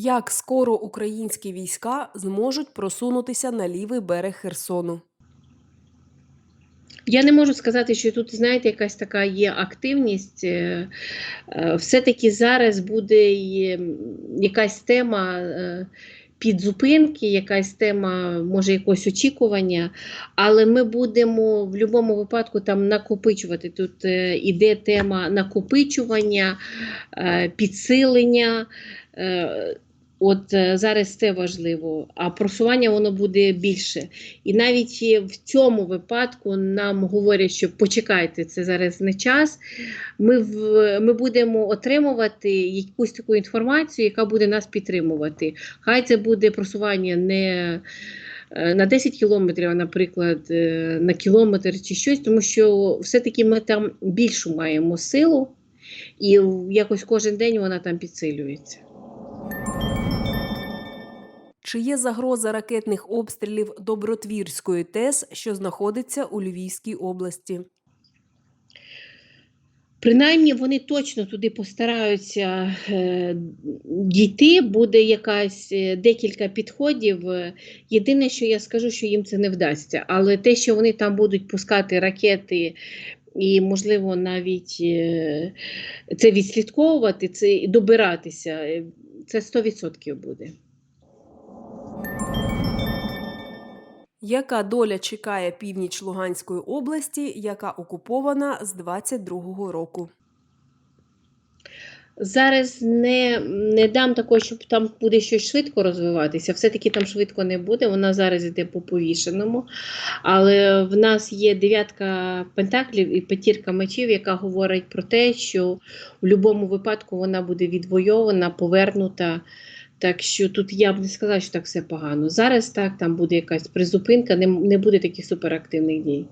Як скоро українські війська зможуть просунутися на лівий берег Херсону? Я не можу сказати, що тут, знаєте, якась така є активність. Е, е, Все-таки зараз буде якась тема е, підзупинки, якась тема, може, якогось очікування, але ми будемо в будь-якому випадку там накопичувати. Тут іде тема накопичування, підсилення. От е, зараз це важливо, а просування воно буде більше. І навіть е, в цьому випадку нам говорять, що почекайте, це зараз не час. Ми, в, ми будемо отримувати якусь таку інформацію, яка буде нас підтримувати. Хай це буде просування не е, на 10 кілометрів, а, наприклад, на кілометр чи щось, тому що все-таки ми там більшу маємо силу, і якось кожен день вона там підсилюється. Чи є загроза ракетних обстрілів Добротвірської ТЕС, що знаходиться у Львівській області? Принаймні вони точно туди постараються е, дійти, буде якась е, декілька підходів. Єдине, що я скажу, що їм це не вдасться. Але те, що вони там будуть пускати ракети і, можливо, навіть е, це відслідковувати, це добиратися, це 100% буде. Яка доля чекає північ Луганської області, яка окупована з 22-го року? Зараз не, не дам такого, щоб там буде щось швидко розвиватися. Все-таки там швидко не буде. Вона зараз йде по повішеному. Але в нас є дев'ятка пентаклів і п'ятірка мечів, яка говорить про те, що в будь-якому випадку вона буде відвойована, повернута. Так що тут я б не сказала, що так все погано. Зараз так, там буде якась призупинка, не, не буде таких суперактивних дій.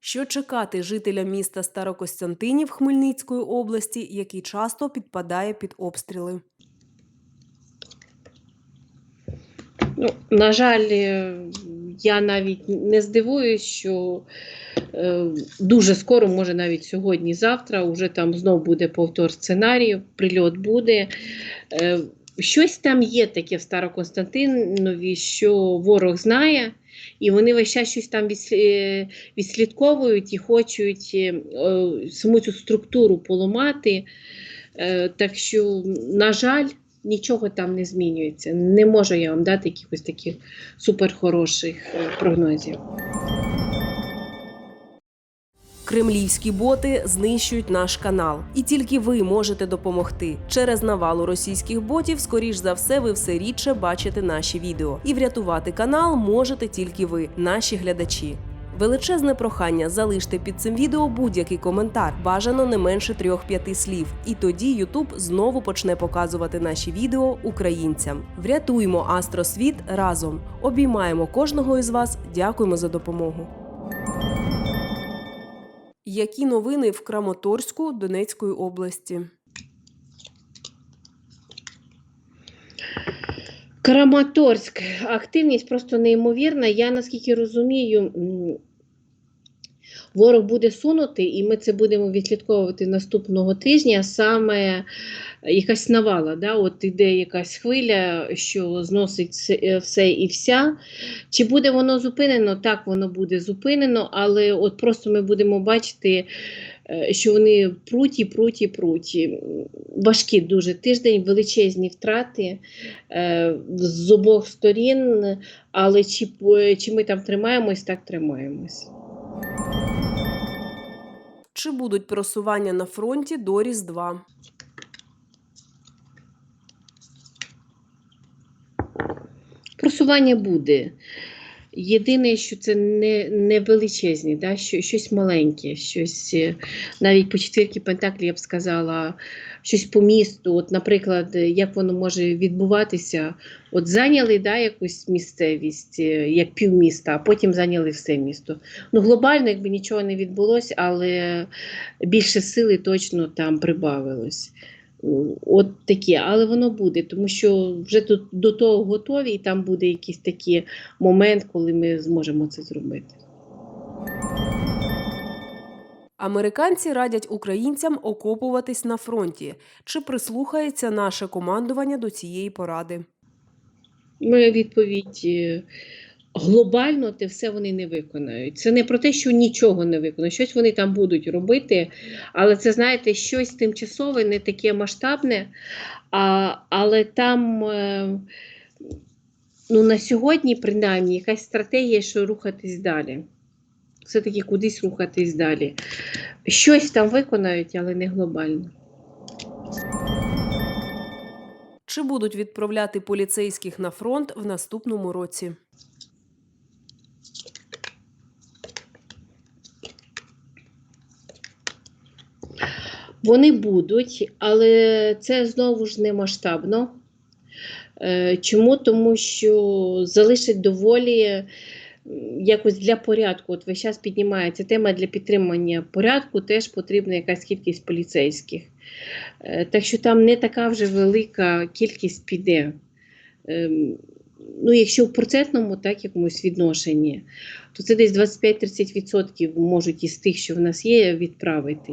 Що чекати жителям міста Старокостянтинів Хмельницької області, який часто підпадає під обстріли? Ну, на жаль, е, я навіть не здивуюсь, що е, дуже скоро, може навіть сьогодні-завтра, вже там знов буде повтор сценарію, прильот буде. Е, щось там є таке в Староконстантинові, що ворог знає, і вони весь час щось там е, відслідковують і хочуть е, саму цю структуру поламати. Е, так що, на жаль, нічого там не змінюється. Не можу я вам дати якихось таких суперхороших е, прогнозів. Кремлівські боти знищують наш канал, і тільки ви можете допомогти. Через навалу російських ботів, скоріш за все, ви все рідше бачите наші відео. І врятувати канал можете тільки ви, наші глядачі. Величезне прохання залиште під цим відео будь-який коментар, бажано не менше трьох-п'яти слів. І тоді Ютуб знову почне показувати наші відео українцям. Врятуймо Астросвіт разом. Обіймаємо кожного із вас. Дякуємо за допомогу. Які новини в Краматорську Донецької області? Краматорськ. Активність просто неймовірна. Я наскільки розумію, ворог буде сунути, і ми це будемо відслідковувати наступного тижня. Саме якась навала, да? от іде якась хвиля, що зносить все- е, все і вся. Чи буде воно зупинено? Так, воно буде зупинено, але от просто ми будемо бачити. Е, Що вони пруть і пруть і пруть. Важкі дуже тиждень, величезні втрати е, з обох сторін, але чи, чи ми там тримаємось, так тримаємось. Чи будуть просування на фронті до Різдва? Просування буде. Єдине, що це не, не величезні, да? що, щось маленьке, щось е, навіть по четвірки Пентаклі я б сказала, щось по місту. От, наприклад, як воно може відбуватися, от зайняли да, якусь місцевість, е, як півміста, а потім зайняли все місто. Ну, глобально, якби нічого не відбулося, але більше сили точно там прибавилось. От таке, але воно буде, тому що вже тут до того готові, і там буде якийсь такий момент, коли ми зможемо це зробити. Американці радять українцям окопуватись на фронті. Чи прислухається наше командування до цієї поради? Моя відповідь е, глобально те все вони не виконають. Це не про те, що нічого не виконають. Щось вони там будуть робити, але це, знаєте, щось тимчасове, не таке масштабне. А, але там е, ну, на сьогодні, принаймні, якась стратегія, що рухатись далі. Все-таки кудись рухатись далі. Щось там виконають, але не глобально. Чи будуть відправляти поліцейських на фронт в наступному році? Вони будуть, але це знову ж не масштабно. Е, Чому? Тому що залишить доволі якось для порядку. От весь час піднімається тема для підтримання порядку, теж потрібна якась кількість поліцейських. Е, Так що там не така вже велика кількість піде. Ем, Ну, якщо в процентному так, якомусь відношенні, то це десь 25-30% можуть із тих, що в нас є, відправити.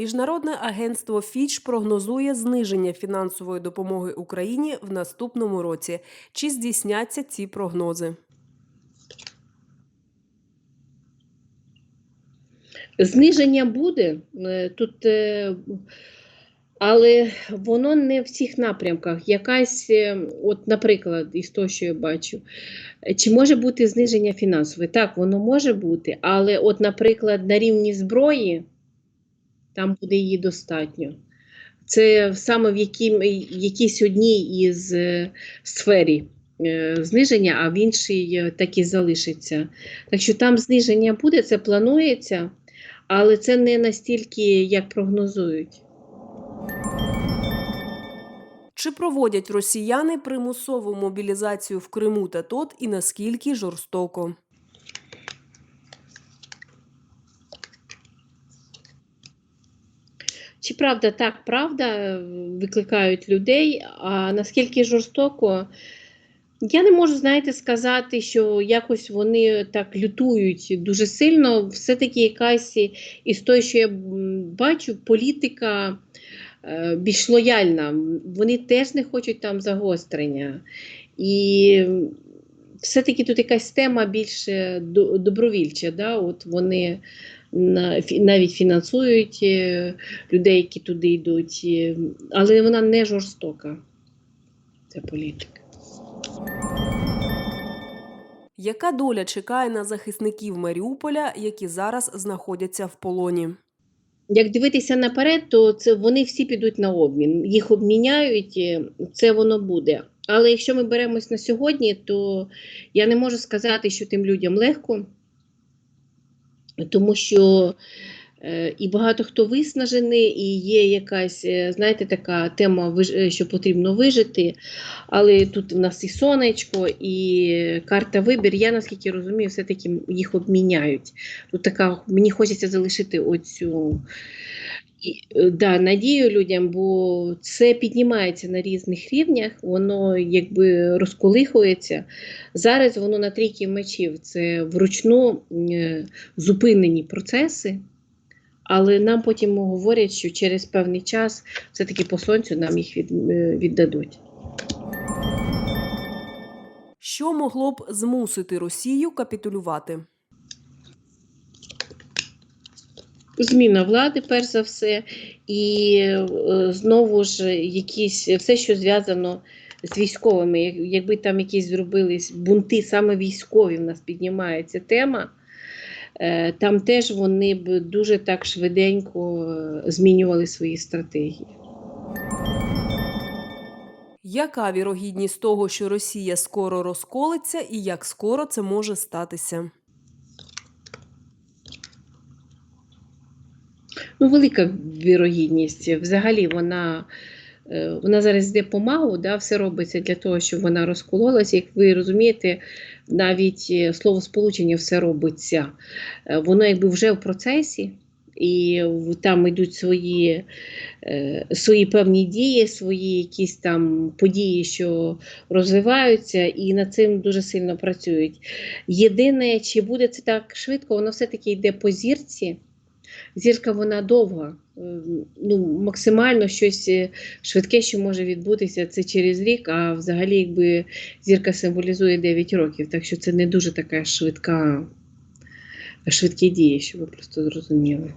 Міжнародне агентство Фіч прогнозує зниження фінансової допомоги Україні в наступному році. Чи здійсняться ці прогнози? Зниження буде е, тут, е, але воно не в всіх напрямках. Якась, е, от, наприклад, із того, що я бачу, чи може бути зниження фінансове? Так, воно може бути, але, от, наприклад, на рівні зброї там буде її достатньо. Це саме в якій, якійсь одній із е, сфері е, зниження, а в іншій е, так і залишиться. Так що там зниження буде, це планується, але це не настільки, як прогнозують. Чи проводять росіяни примусову мобілізацію в Криму та ТОТ і наскільки жорстоко? Чи правда так, правда, е, викликають людей, а наскільки жорстоко, я не можу, знаєте, сказати, що якось вони так лютують дуже сильно. Все-таки якась із того, що я бачу, політика е, більш лояльна. Вони теж не хочуть там загострення. І все-таки тут якась тема більш добровільча. Да? От вони навіть фінансують е, людей, які туди йдуть, е, але вона не жорстока. Це політика. Яка доля чекає на захисників Маріуполя, які зараз знаходяться в полоні? Як дивитися наперед, то це вони всі підуть на обмін. Їх обміняють, е, це воно буде. Але якщо ми беремось на сьогодні, то я не можу сказати, що тим людям легко, тому що е, і багато хто виснажений, і є якась, е, знаєте, така тема, е, що потрібно вижити. Але тут в нас і сонечко, і карта вибір. Я наскільки розумію, все-таки їх обміняють. Тут така, мені хочеться залишити оцю да, надію людям, бо це піднімається на різних рівнях, воно якби розколихується. Зараз воно на трійки мечів. Це вручну е, зупинені процеси. Але нам потім говорять, що через певний час все-таки по сонцю нам їх від, е, віддадуть. Що могло б змусити Росію капітулювати? Зміна влади, перш за все, і е, знову ж якісь все, що зв'язано з військовими. Якби там якісь зробились бунти, саме військові в нас піднімається тема. е, Там теж вони б дуже так швиденько е, змінювали свої стратегії. Яка вірогідність того, що Росія скоро розколиться, і як скоро це може статися? Ну, велика вірогідність. Взагалі вона. е, Вона зараз йде помалу, да, все робиться для того, щоб вона розкололася. Як ви розумієте, навіть е, словосполучення все робиться. Е, Воно якби вже в процесі, і там йдуть свої, свої певні дії, свої якісь там події, що розвиваються, і над цим дуже сильно працюють. Єдине, чи буде це так швидко, воно все-таки йде по зірці. Зірка вона довга. Е, Ну, максимально щось е, швидке, що може відбутися, це через рік, а взагалі, якби зірка символізує 9 років, так що це не дуже така швидка, швидкі дії, щоб ви просто зрозуміли.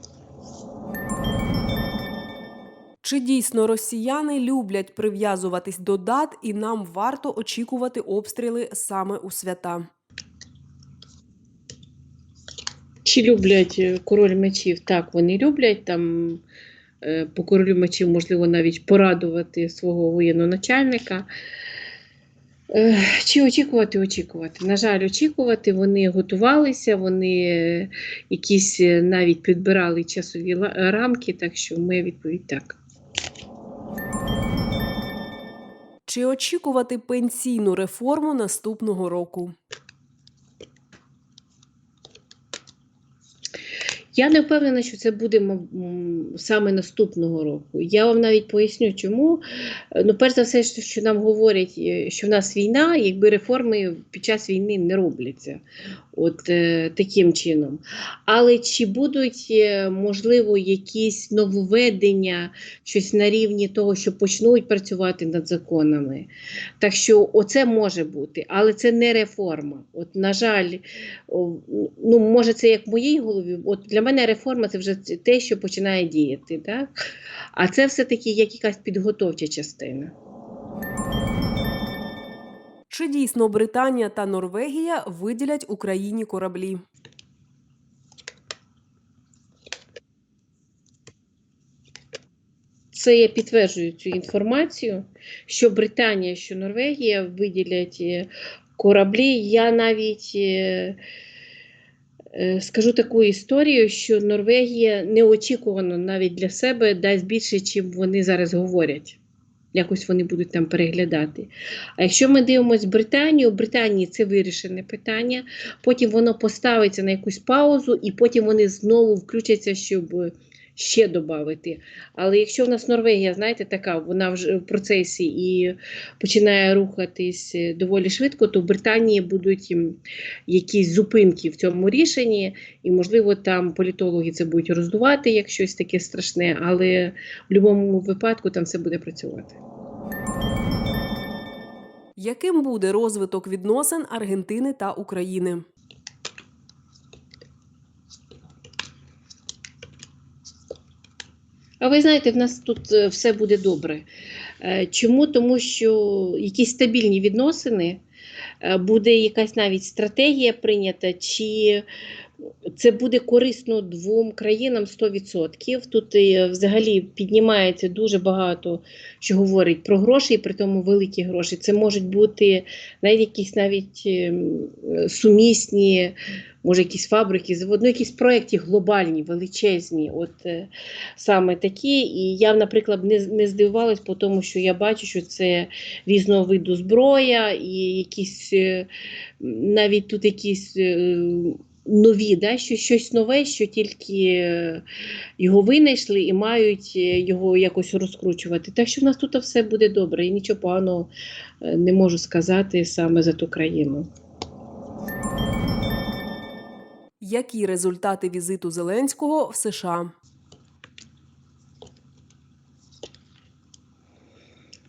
Чи дійсно росіяни люблять прив'язуватись до дат, і нам варто очікувати обстріли саме у свята? Чи люблять е, король мечів? Так, вони люблять там е, по королю мечів, можливо, навіть порадувати свого воєнного начальника. Е, Чи очікувати, очікувати? На жаль, очікувати. Вони готувалися, вони якісь навіть підбирали часові рамки, так що моя відповідь так. Чи очікувати пенсійну реформу наступного року? Я не впевнена, що це буде саме наступного року. Я вам навіть поясню, чому. Ну, перш за все, що що нам говорять, е, що в нас війна, якби реформи під час війни не робляться. От е, таким чином. Але чи будуть, е, можливо, якісь нововведення, щось на рівні того, що почнуть працювати над законами? Так що оце може бути, але це не реформа. От, на жаль, о, ну, може, це як в моїй голові. От для мене реформа це вже те, що починає діяти. Так? А це все-таки як якась підготовча частина. Чи дійсно Британія та Норвегія виділять Україні кораблі? Це я підтверджую цю інформацію, що Британія, що Норвегія виділять е, кораблі. Я навіть е, е, скажу таку історію, що Норвегія неочікувано навіть для себе дасть більше, чим вони зараз говорять. Якось вони будуть там переглядати. А якщо ми дивимося Британію, в Британії це вирішене питання, потім воно поставиться на якусь паузу, і потім вони знову включаться, щоб ще додати. Але якщо в нас Норвегія, знаєте, така, вона вже в процесі і починає рухатись е, доволі швидко, то в Британії будуть якісь зупинки в цьому рішенні, і, можливо, там політологи це будуть роздувати як щось таке страшне, але в будь-якому випадку там все буде працювати. Яким буде розвиток відносин Аргентини та України? А ви знаєте, в нас тут е, все буде добре. Е, Чому? Тому що якісь стабільні відносини, е, буде якась навіть стратегія прийнята, чи це буде корисно двом країнам 100%. Тут взагалі піднімається дуже багато, що говорить про гроші, і при тому великі гроші. Це можуть бути навіть якісь навіть ем, сумісні, може, якісь фабрики, заводи, ну, якісь проекти глобальні, величезні. От е, саме такі. І я, наприклад, не, не здивувалась, по тому що я бачу, що це різного виду зброя, і якісь е, навіть тут якісь. е, Нові, да, що щось нове, що тільки е, його винайшли і мають е, його якось розкручувати. Так що в нас тут все буде добре, і нічого поганого е, не можу сказати саме за ту країну. Які результати візиту Зеленського в США?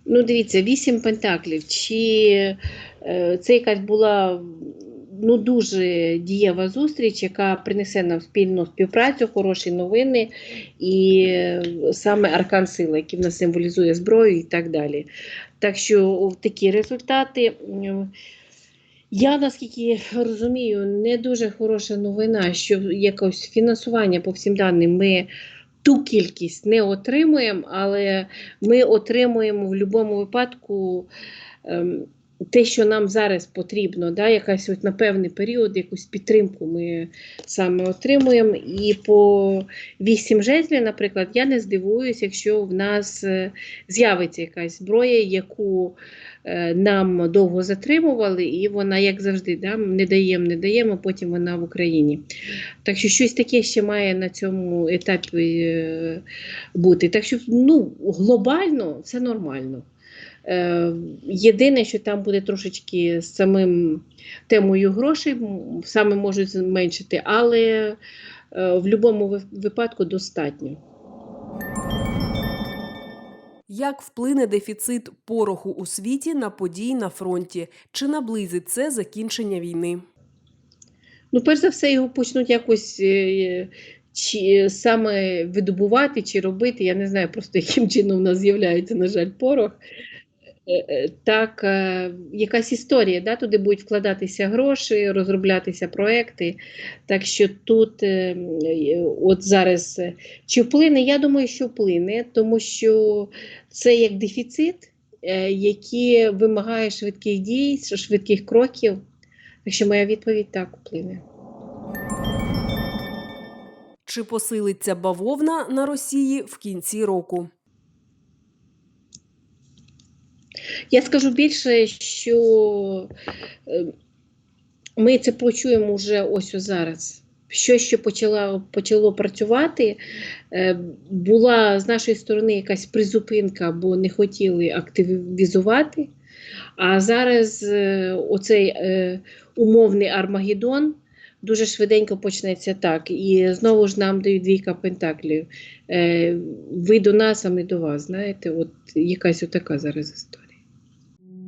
Ну, дивіться, вісім пентаклів. Чи е, це якась була ну, дуже дієва зустріч, яка принесе нам спільну співпрацю, хороші новини, і е, саме аркан сили, який в нас символізує зброю і так далі. Так що такі результати. Я наскільки розумію, не дуже хороша новина, що якось фінансування по всім даним ми ту кількість не отримуємо, але ми отримуємо в будь-якому випадку ем, те, що нам зараз потрібно, да, якась от на певний період, якусь підтримку ми саме отримуємо. І по вісім жезлів, наприклад, я не здивуюсь, якщо в нас е, з'явиться якась зброя, яку е, нам довго затримували, і вона, як завжди, да, не даємо, не даємо, потім вона в Україні. Так що щось таке ще має на цьому етапі е, бути. Так що ну, глобально це нормально. Е, Єдине, що там буде трошечки з самим темою грошей, саме можуть зменшити, але е, в будь-якому випадку достатньо. Як вплине дефіцит пороху у світі на події на фронті? Чи наблизить це закінчення війни? Ну, перш за все, його почнуть якось е, чи саме видобувати чи робити. Я не знаю просто, яким чином в нас з'являється, на жаль, порох. Е, Так, е, якась історія, да, туди будуть вкладатися гроші, розроблятися проекти. Так що тут, е, от зараз, чи вплине? Я думаю, що вплине, тому що це як дефіцит, який вимагає швидких дій, швидких кроків. Так що моя відповідь так вплине. Чи посилиться бавовна на Росії в кінці року? Я скажу більше, що е, ми це почуємо вже ось зараз. Що ще почало, почало працювати, е, була з нашої сторони якась призупинка, бо не хотіли активізувати. А зараз е, оцей умовний Армагеддон дуже швиденько почнеться так. І знову ж нам дають двійка пентаклів. Ви до нас, а ми до вас. Знаєте, от якась отака зараз історія.